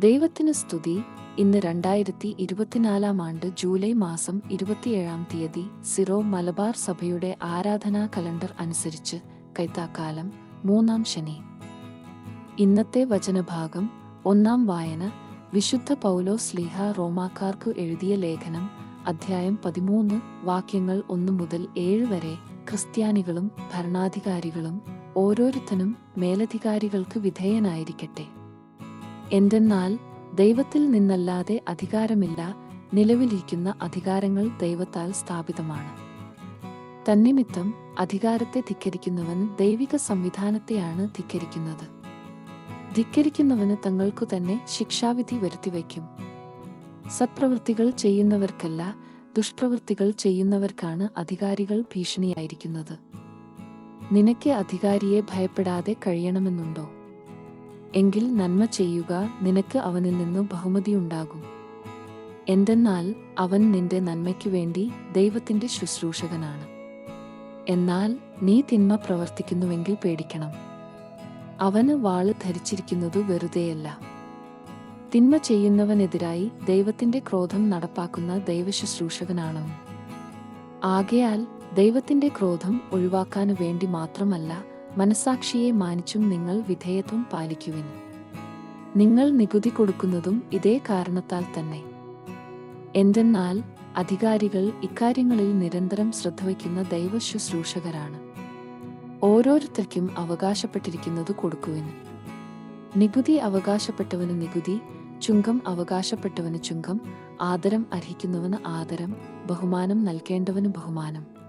ദൈവത്തിന് സ്തുതി. ഇന്ന് രണ്ടായിരത്തി ഇരുപത്തിനാലാം ആണ്ട് ജൂലൈ മാസം ഇരുപത്തിയേഴാം തീയതി സിറോ മലബാർ സഭയുടെ ആരാധനാ കലണ്ടർ അനുസരിച്ച് കൈത്താക്കാലം മൂന്നാം ശനി. ഇന്നത്തെ വചനഭാഗം ഒന്നാം വായന. വിശുദ്ധ പൗലോ സ്ലീഹ റോമാക്കാർക്ക് എഴുതിയ ലേഖനം. അധ്യായം പതിമൂന്ന്. വാക്യങ്ങൾ ഒന്ന് മുതൽ ഏഴ് വരെ ക്രിസ്ത്യാനികളും ഭരണാധികാരികളും ഓരോരുത്തനും മേലധികാരികൾക്ക് വിധേയനായിരിക്കട്ടെ. എന്തെന്നാൽ ദൈവത്തിൽ നിന്നല്ലാതെ അധികാരമില്ല നിലവിലിരിക്കുന്ന അധികാരങ്ങൾ ദൈവത്താൽ സ്ഥാപിതമാണ്. തന്നിമിത്തം അധികാരത്തെ ധിക്കരിക്കുന്നവൻ ദൈവിക സംവിധാനത്തെയാണ് ധിക്കരിക്കുന്നത്. ധിക്കരിക്കുന്നവന് തങ്ങൾക്കു തന്നെ ശിക്ഷാവിധി വരുത്തിവയ്ക്കും. സത്പ്രവൃത്തികൾ ചെയ്യുന്നവർക്കല്ല ദുഷ്പ്രവൃത്തികൾ ചെയ്യുന്നവർക്കാണ് അധികാരികൾ ഭീഷണിയായിരിക്കുന്നത്. നിനക്ക് അധികാരിയെ ഭയപ്പെടാതെ കഴിയണമെന്നുണ്ടോ? എങ്കിൽ നന്മ ചെയ്യുക നിനക്ക് അവനിൽ നിന്നു ബഹുമതിയുണ്ടാകും എന്തെന്നാൽ അവൻ നിന്റെ നന്മയ്ക്കു വേണ്ടി ദൈവത്തിന്റെ ശുശ്രൂഷകനാണ്. എന്നാൽ നീ തിന്മ പ്രവർത്തിക്കുന്നുവെങ്കിൽ പേടിക്കണം. അവന് വാൾ ധരിച്ചിരിക്കുന്നത് വെറുതെയല്ല. തിന്മ ചെയ്യുന്നവനെതിരായി ദൈവത്തിന്റെ ക്രോധം നടപ്പാക്കുന്ന ദൈവശുശ്രൂഷകനാണ് ആകയാൽ ദൈവത്തിന്റെ ക്രോധം ഒഴിവാക്കാനു വേണ്ടി മാത്രമല്ല മനസാക്ഷിയെ മാനിച്ചും നിങ്ങൾ വിധേയത്വം പാലിക്കുവിൻ. നിങ്ങൾ നികുതി കൊടുക്കുന്നതും ഇതേ കാരണത്താൽ തന്നെ. എന്തെന്നാൽ അധികാരികൾ ഇക്കാര്യങ്ങളിൽ നിരന്തരം ശ്രദ്ധ വയ്ക്കുന്ന ദൈവശുശ്രൂഷകരാണ്. ഓരോരുത്തർക്കും അവകാശപ്പെട്ടിരിക്കുന്നത് കൊടുക്കുവിന് നികുതി അവകാശപ്പെട്ടവന് നികുതി ചുങ്കം അവകാശപ്പെട്ടവന് ചുങ്കം ആദരം അർഹിക്കുന്നവന് ആദരം ബഹുമാനം നൽകേണ്ടവന് ബഹുമാനം.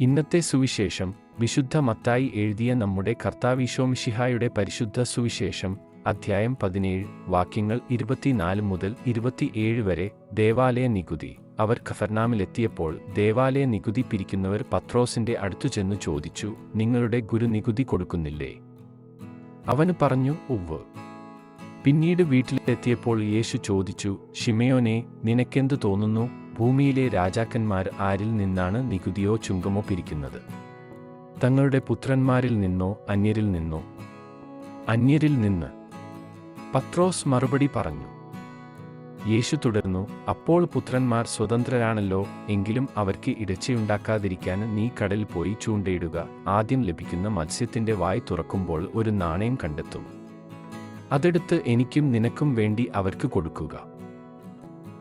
ഇന്നത്തെ സുവിശേഷം വിശുദ്ധ മത്തായി എഴുതിയ നമ്മുടെ കർത്താവിശോമിഷിഹായുടെ പരിശുദ്ധ സുവിശേഷം അധ്യായം പതിനേഴ് വാക്യങ്ങൾ ഇരുപത്തിനാല് മുതൽ ഇരുപത്തിയേഴ് വരെ ദേവാലയ നികുതി. അവർ ഖഫർനാമിലെത്തിയപ്പോൾ ദേവാലയ നികുതി പിരിക്കുന്നവർ പത്രോസിന്റെ അടുത്തു ചെന്ന് ചോദിച്ചു നിങ്ങളുടെ ഗുരു നികുതി കൊടുക്കുന്നില്ലേ? അവന് പറഞ്ഞു ഉവ് പിന്നീട് വീട്ടിലെത്തിയപ്പോൾ യേശു ചോദിച്ചു ഷിമയോനെ നിനക്കെന്തു തോന്നുന്നു? ഭൂമിയിലെ രാജാക്കന്മാർ ആരിൽ നിന്നാണ് നികുതിയോ ചുങ്കമോ പിരിക്കുന്നത്? തങ്ങളുടെ പുത്രന്മാരിൽ നിന്നോ അന്യരിൽ നിന്നോ? അന്യരിൽ നിന്ന്? പത്രോസ് മറുപടി പറഞ്ഞു യേശു തുടർന്നു അപ്പോൾ പുത്രന്മാർ സ്വതന്ത്രരാണല്ലോ എങ്കിലും അവർക്ക് ഇടച്ചയുണ്ടാക്കാതിരിക്കാൻ നീ കടലിൽ പോയി ചൂണ്ടയിടുക. ആദ്യം ലഭിക്കുന്ന മത്സ്യത്തിന്റെ വായ് തുറക്കുമ്പോൾ ഒരു നാണയം കണ്ടെത്തും. അതെടുത്ത് എനിക്കും നിനക്കും വേണ്ടി അവർക്ക് കൊടുക്കുക.